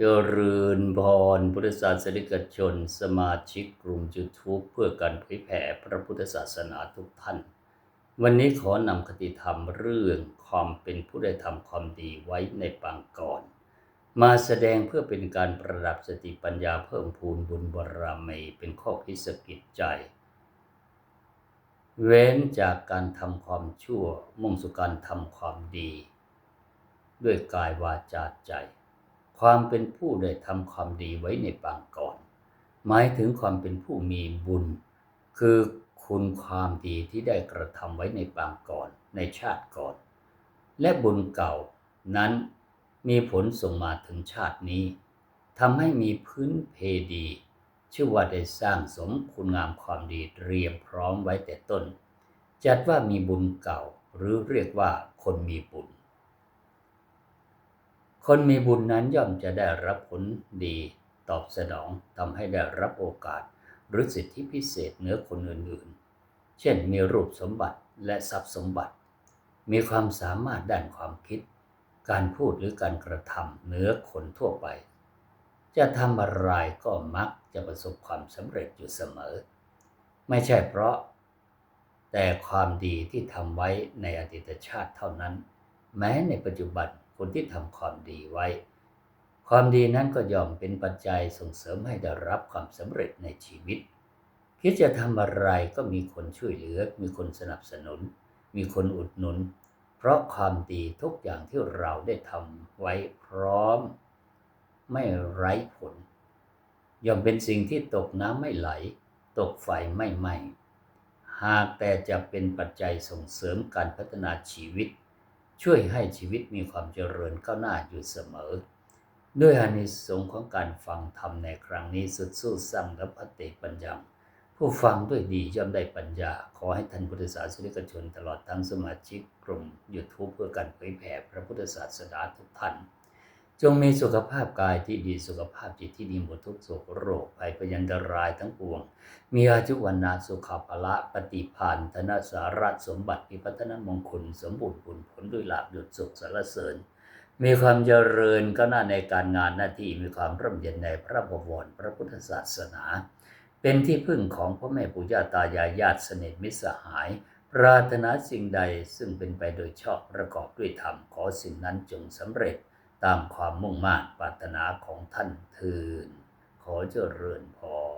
เจริญพรพุทธศาสนิกชน สมาชิกกลุ่ม YouTube เพื่อการเผยแผ่พระพุทธศาสนาทุกท่าน วันนี้ขอนำคติธรรมเรื่องความเป็นผู้ได้ทำความดีไว้ในปางก่อน มาแสดงเพื่อเป็นการประดับสติปัญญาเพิ่มพูนบุญบารมีเป็นข้อพิสกิจใจ เว้นจากการทำความชั่วมุ่งสู่การทำความดี ด้วยกายวาจาใจ ความเป็นผู้ได้ทำความดีไว้ในปางก่อน หมายถึงความเป็นผู้มีบุญ คือคุณความดีที่ได้กระทำไว้ในปางก่อน ในชาติก่อน และบุญเก่านั้นมีผลส่งมาถึงชาตินี้ทำให้มีพื้นเพดี ชื่อว่าได้สร้างสมคุณงามความดีเตรียมพร้อมไว้แต่ต้น จัดว่ามีบุญเก่าหรือเรียกว่าคนมีบุญ คนมีบุญนั้นย่อมจะได้รับผลดีตอบสนองทำให้ได้รับโอกาส หรือสิทธิพิเศษเหนือคนอื่นๆ เช่นมีรูปสมบัติและทรัพย์สมบัติ มีความสามารถด้านความคิด การพูดหรือการกระทำเหนือคนทั่วไป จะทำอะไรก็มักจะประสบความสำเร็จอยู่เสมอ ไม่ใช่เพราะ แต่ความดีที่ทำไว้ในอดีตชาติเท่านั้น แม้ในปัจจุบันคนที่ทำความดีไว้ ความดีนั้นก็ย่อมเป็นปัจจัยส่งเสริมให้ได้รับความสำเร็จในชีวิต คิดจะทำอะไรก็มีคนช่วยเหลือ มีคนสนับสนุน มีคนอุดหนุน เพราะความดีทุกอย่างที่เราได้ทำไว้พร้อม ไม่ไร้ผล ย่อมเป็นสิ่งที่ตกน้ำไม่ไหล ตกไฟไม่ไหม้หากแต่จะเป็นปัจจัยส่งเสริมการพัฒนาชีวิต ช่วยให้ชีวิตมีความเจริญก้าวหน้าอยู่เสมอ ด้วยอานิสงส์ของการฟังธรรมในครั้งนี้สุดสู้สั่งและปฏิปัญญาผู้ฟังด้วยดีย่อมได้ปัญญา ขอให้ท่านพุทธศาสนิกชนตลอดทั้งสมาชิกกลุ่มยูทูบเพื่อการเผยแผ่พระพุทธศาสนาทุกท่าน จงมีสุขภาพกายที่ดีสุขภาพจิตที่ดีหมดทุกโศกโรคภัยพยันตรายทั้งปวง มีอายุวันนาสุขภละปฏิพานธนสารัตสมบัติมีพัฒนมงคล สมบูรณ์ผลผลด้วยลาบดุจสุขสารเสริญ มีความเจริญก้าวหน้าในการงานหน้าที่มีความร่มเย็นในพระบวรพระพุทธศาสนา เป็นที่พึ่งของพ่อแม่ปู่ย่าตายายญาติสนิทมิตรสหาย ปรารถนาสิ่งใดซึ่งเป็นไปโดยชอบประกอบด้วยธรรมขอสิ่งนั้นจงสำเร็จ ตามความมุ่งมา่ปรารถนาของท่านเทินขอเจริญพร